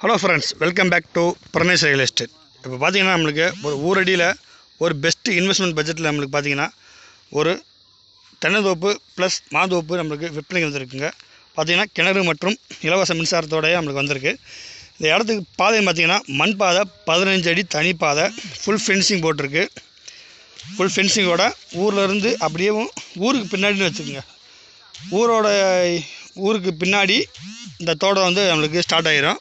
Hello friends welcome back to Paramesh real estate இப்போ பார்த்தீங்கன்னா நம்மளுக்கு ஒரு ஊரடியில் ஒரு பெஸ்ட்டு இன்வெஸ்ட்மெண்ட் பட்ஜெட்டில் நம்மளுக்கு பார்த்தீங்கன்னா ஒரு தென்னந்தோப்பு ப்ளஸ் மாந்தோப்பு நம்மளுக்கு விற்பனைக்கு வந்திருக்குங்க. பார்த்தீங்கன்னா கிணறு மற்றும் இலவச மின்சாரத்தோடய நம்மளுக்கு வந்திருக்கு. இந்த இடத்துக்கு பாதை பார்த்தீங்கன்னா மண் பாதை பதினஞ்சு அடி தனி பாதை ஃபுல் ஃபென்சிங் போட்டிருக்கு. ஃபுல் ஃபென்சிங்கோட ஊரில் இருந்து அப்படியே ஊருக்கு பின்னாடின்னு வச்சுக்கோங்க. ஊரோட ஊருக்கு பின்னாடி இந்த தோட்டம் வந்து நம்மளுக்கு ஸ்டார்ட் ஆகிரும்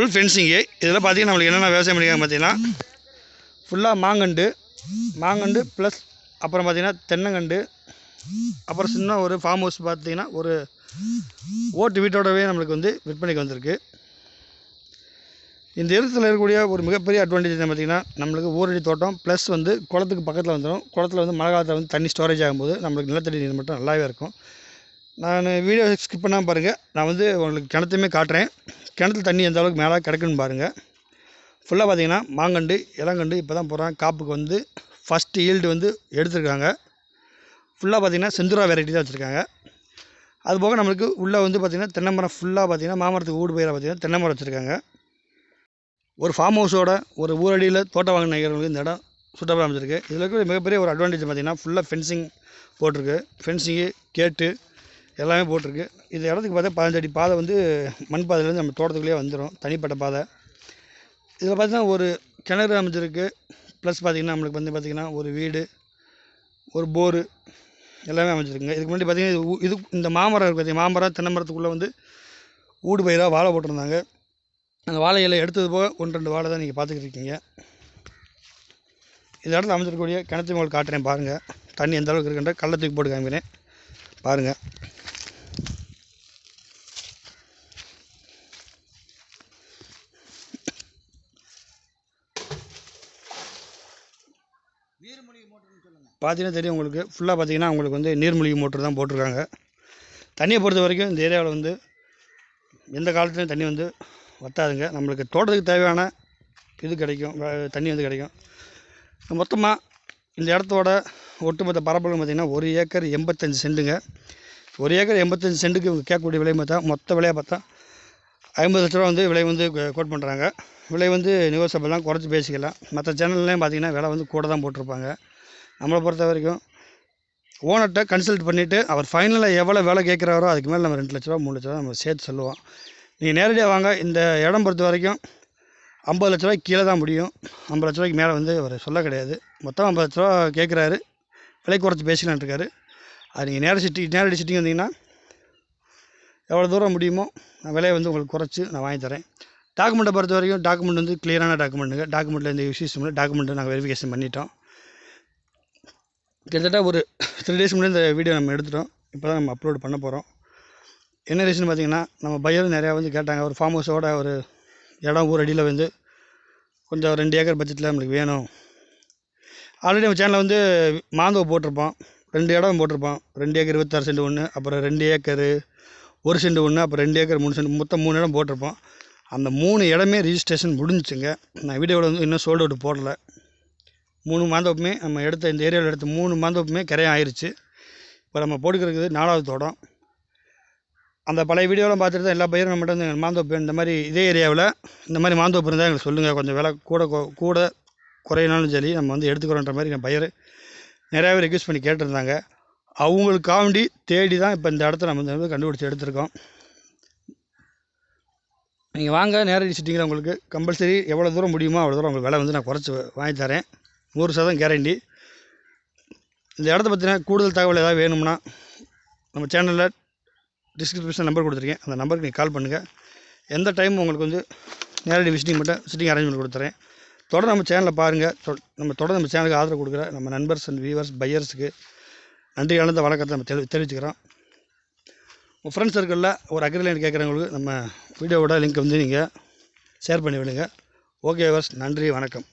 ஃபுல் ஃபென்சிங்கு இதில் பார்த்தீங்கன்னா நம்மளுக்கு என்னென்ன விவசாயம் பண்ணியிருக்காங்க பார்த்தீங்கன்னா ஃபுல்லாக மாங்கண்டு மாங்கண்டு ப்ளஸ் அப்புறம் பார்த்தீங்கன்னா தென்னங்கண்டு அப்புறம் சின்ன ஒரு ஃபார்ம் ஹவுஸ் பார்த்தீங்கன்னா ஒரு ஓட்டு வீட்டோடவே நம்மளுக்கு வந்து விற்பனைக்கு வந்திருக்கு. இந்த இடத்துல இருக்கக்கூடிய ஒரு மிகப்பெரிய அட்வான்டேஜ் என்ன பார்த்தீங்கன்னா நம்மளுக்கு ஊரடி தோட்டம் ப்ளஸ் வந்து குளத்துக்கு பக்கத்தில் வந்துடும் குளத்துல வந்து மழை காலத்தில் வந்து தண்ணி ஸ்டோரேஜ் ஆகும்போது நம்மளுக்கு நிலத்தடி நீர் மட்டும் நல்லாவே இருக்கும். நான் வீடியோ ஸ்கிப் பண்ணாமல் பாருங்கள் நான் வந்து உங்களுக்கு கிணத்தையுமே காட்டுறேன். கிணத்துல தண்ணி எந்த அளவுக்கு மேலே கிடைக்குன்னு பாருங்கள் ஃபுல்லாக பார்த்தீங்கன்னா மாங்கண்டு இளங்கண்டு இப்போ தான் போகிறாங்க காப்புக்கு வந்து ஃபஸ்ட்டு ஈல்டு வந்து எடுத்திருக்காங்க. ஃபுல்லாக பார்த்திங்கன்னா செந்துரா வெரைட்டி தான் வச்சுருக்காங்க. அது போக நம்மளுக்கு உள்ளே வந்து பார்த்திங்கன்னா தென்னை மரம் ஃபுல்லாக பார்த்தீங்கன்னா மாமரத்துக்கு ஊடு பயிராக பார்த்தீங்கன்னா தென்னை மரம் வச்சுருக்காங்க. ஒரு ஃபார்ம் ஹவுஸோட ஒரு ஊரடியில் தோட்டம் வாங்க நினைக்கிறவங்களுக்கு இந்த இடம் சுட்டபுரம் அமைச்சிருக்கு இதில் இருக்கிற மிகப்பெரிய ஒரு அட்வான்டேஜ் பார்த்திங்கன்னா ஃபுல்லாக ஃபென்சிங் போட்டிருக்கு. ஃபென்சிங்கு கேட்டு எல்லாமே போட்டிருக்கு. இந்த இடத்துக்கு பார்த்தா பதினஞ்சு அடி பாதை வந்து மண் பாதையிலேருந்து நம்ம தோட்டத்துக்குள்ளேயே வந்துடும் தனிப்பட்ட பாதை. இதில் பார்த்தீங்கன்னா ஒரு கிணறு அமைஞ்சிருக்கு. ப்ளஸ் பார்த்திங்கன்னா நம்மளுக்கு வந்து பார்த்திங்கன்னா ஒரு வீடு ஒரு போரு எல்லாமே அமைஞ்சிருக்குங்க. இதுக்கு முன்னாடி பார்த்திங்கன்னா இது இது இந்த மாமரம் இருக்குது மாமரம் தென்னை மரத்துக்குள்ளே வந்து ஊடு பயிராக வாழை போட்டிருந்தாங்க. அந்த வாழை இலை எடுத்தது போக ஒன்று ரெண்டு வாழை தான் நீங்கள் பார்த்துக்கிட்டு இருக்கீங்க. இந்த இடத்துல அமைச்சிருக்கக்கூடிய கிணத்து உங்களுக்கு காட்டுறேன் பாருங்கள் தண்ணி எந்த அளவுக்கு இருக்குன்ற கள்ளத்துக்கு போட்டு காமிக்கிறேன். பாருங்கள் பார்த்தீங்கன்னா தெரியும் உங்களுக்கு. ஃபுல்லாக பார்த்தீங்கன்னா உங்களுக்கு வந்து நீர்மூழ்கி மோட்டர் தான் போட்டிருக்காங்க. தண்ணியை பொறுத்த வரைக்கும் இந்த ஏரியாவில் வந்து எந்த காலத்துலையும் தண்ணி வந்து வத்தாதுங்க. நம்மளுக்கு தோட்டத்துக்கு தேவையான இது கிடைக்கும். தண்ணி வந்து கிடைக்கும். மொத்தமாக இந்த இடத்தோட ஒட்டுமொத்த பரப்பளவு பார்த்திங்கன்னா ஒரு ஏக்கர் எண்பத்தஞ்சு சென்ட்டுங்க. ஒரு ஏக்கர் எண்பத்தஞ்சு சென்ட்டுக்கு கேட்கக்கூடிய விலை பார்த்தா மொத்த விலையை பார்த்தா ஐம்பது லட்ச ரூபா வந்து விலை வந்து கோட் பண்ணுறாங்க விலை வந்து நியூஸ் தான் குறைச்சி பேசிக்கலாம். மற்ற சேனல்லையும் பார்த்திங்கன்னா விலை வந்து கூட தான் போட்டிருப்பாங்க. நம்மளை பொறுத்த வரைக்கும் ஓனர்கிட்ட கன்சல்ட் பண்ணிவிட்டு அவர் ஃபைனலாக எவ்வளோ விலை கேட்குறாரோ அதுக்கு மேலே நம்ம ரெண்டு லட்ச ரூபா மூணு லட்ச ரூபா நம்ம சேர்த்து சொல்லுவோம். நீங்கள் நேரடியாக வாங்க இந்த இடம் பொறுத்த வரைக்கும் ஐம்பது லட்ச ரூபாய்க்கு கீழே தான் முடியும். ஐம்பது லட்ச ரூபாய்க்கு மேலே வந்து அவர் சொல்ல கிடையாது. மொத்தம் ஐம்பது லட்ச ரூபா கேட்குறாரு. விலை குறைச்சி பேசிக்கலான்ட்டு இருக்காரு. அது நீங்கள் நேர சிட்டி நேரடி சிட்டிங் வந்தீங்கன்னா எவ்வளோ தூரம் முடியுமோ நான் விலையை வந்து உங்களுக்கு குறைச்சி நான் வாங்கி தரேன். டாக்குமெண்ட்டை பொறுத்த வரைக்கும் டாக்குமெண்ட் வந்து கிளியரான டாக்குமெண்ட்டுங்க டாக்குமெண்ட்டில் இந்த இஷ்யூஸ் டாக்குமெண்ட்டை நாங்கள் வெரிஃபிகேஷன் பண்ணிட்டோம். கிட்டத்தட்ட ஒரு த்ரீ டேஸ் முன்னாடி இந்த வீடியோ நம்ம எடுத்துட்டோம். இப்போ தான் நம்ம அப்லோட் பண்ண போகிறோம் என்ன ரீசன் பார்த்தீங்கன்னா நம்ம பையர் நிறையா வந்து கேட்டாங்க. ஒரு ஃபார்ம் ஹவுஸோட ஒரு இடம் ஊர் அடியில் வந்து கொஞ்சம் ரெண்டு ஏக்கர் பட்ஜெட்டில் நம்மளுக்கு வேணும். ஆல்ரெடி நம்ம சேனலில் வந்து மாந்தோ போட்டிருப்போம். ரெண்டு இடம் போட்டிருப்போம். ரெண்டு ஏக்கர் இருபத்தாறு சென்ட் ஒன்று அப்புறம் ரெண்டு ஏக்கரு ஒரு சென்ட் ஒன்று அப்புறம் ரெண்டு ஏக்கர் மூணு சென்ட் மொத்தம் மூணு இடம் போட்டிருப்போம். அந்த மூணு இடமே ரிஜிஸ்ட்ரேஷன் முடிஞ்சிச்சுங்க. நான் வீடியோவில் வந்து இன்னும் சோல்டு அவுட் போடல. மூணு மாந்தோப்புமே நம்ம எடுத்த இந்த ஏரியாவில் எடுத்த மூணு மாந்தோப்புமே கரையம் ஆயிடுச்சு இப்போ நம்ம போட்டுக்கிறது நாலாவது தோட்டம். அந்த பழைய வீடியோலாம் பார்த்துட்டு தான் எல்லா பயிரும் நம்மகிட்ட வந்து மாந்தோப்பு இந்த மாதிரி இதே ஏரியாவில் இந்த மாதிரி மாந்தோப்பு இருந்தால் எங்களுக்கு சொல்லுங்கள். கொஞ்சம் விலை கூட கூட குறையினாலும் சரி நம்ம வந்து எடுத்துக்கிறோன்ற மாதிரி என் பயிர் நிறையாவே ரெக்யூஸ் பண்ணி கேட்டிருந்தாங்க. அவங்களுக்காண்டி தேடி தான் இப்போ இந்த இடத்த நம்ம வந்து கண்டுபிடிச்சி எடுத்திருக்கோம். நீங்கள் வாங்க நேரடி சிட்டிங்கில் உங்களுக்கு? கம்பல்சரி எவ்வளோ தூரம் முடியுமோ அவ்வளோ தூரம் உங்களுக்கு விலை வந்து நான் குறைச்சி வாங்கி தரேன். நூறு சதம் கேரண்டி இந்த இடத்த பற்றின கூடுதல் தகவல் ஏதாவது வேணும்னா நம்ம சேனலில் டிஸ்கிரிப்ஷன் நம்பர் கொடுத்துருக்கேன். அந்த நம்பருக்கு நீங்கள் கால் பண்ணுங்கள் எந்த டைம் உங்களுக்கு வந்து நேரடி விசிட்டிங் மட்டும் சிட்டிங் அரேஞ்ச்மெண்ட் கொடுத்துறேன். தொடர்ந்து நம்ம சேனலை பாருங்கள் தொ- நம்ம தொடர்ந்து நம்ம சேனலுக்கு ஆதரவு கொடுக்குற நம்ம நண்பர்ஸ் அண்ட் வியூவர்ஸ் பையர்ஸுக்கு நன்றி கலந்த வணக்கத்தை நம்ம தெரி தெரிவிச்சுக்கிறோம். உங்கள் ஃப்ரெண்ட்ஸ் சர்க்கிளில் ஒரு அக்ரிலைன் கேட்குறவங்களுக்கு நம்ம வீடியோவோட லிங்க் வந்து நீங்கள் ஷேர் பண்ணி விடுங்க. ஓகே வர்ஸ் நன்றி வணக்கம்.